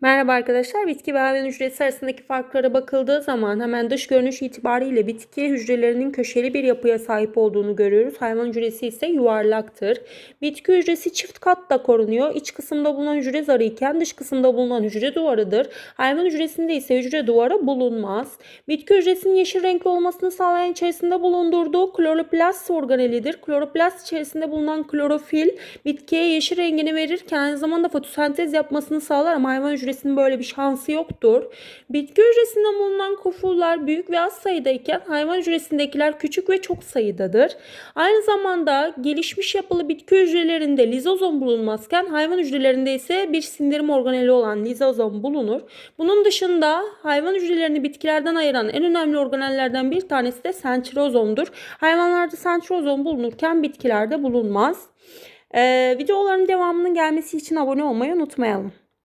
Merhaba arkadaşlar. Bitki ve hayvan hücresi arasındaki farklara bakıldığı zaman hemen dış görünüş itibariyle bitki hücrelerinin köşeli bir yapıya sahip olduğunu görüyoruz. Hayvan hücresi ise yuvarlaktır. Bitki hücresi çift katla korunuyor. İç kısımda bulunan hücre zarı iken dış kısımda bulunan hücre duvarıdır. Hayvan hücresinde ise hücre duvarı bulunmaz. Bitki hücresinin yeşil renkli olmasını sağlayan içerisinde bulundurduğu kloroplast organelidir. Kloroplast içerisinde bulunan klorofil bitkiye yeşil rengini verirken aynı zamanda fotosentez yapmasını sağlar ama hayvan hücresinin böyle bir şansı yoktur. Bitki hücresinde bulunan kofullar büyük ve az sayıdayken hayvan hücresindekiler küçük ve çok sayıdadır. Aynı zamanda gelişmiş yapılı bitki hücrelerinde lizozom bulunmazken hayvan hücrelerinde ise bir sindirim organeli olan lizozom bulunur. Bunun dışında hayvan hücrelerini bitkilerden ayıran en önemli organellerden bir tanesi de sentrozomdur. Hayvanlarda sentrozom bulunurken bitkilerde bulunmaz. Ee, videoların devamının gelmesi için abone olmayı unutmayalım.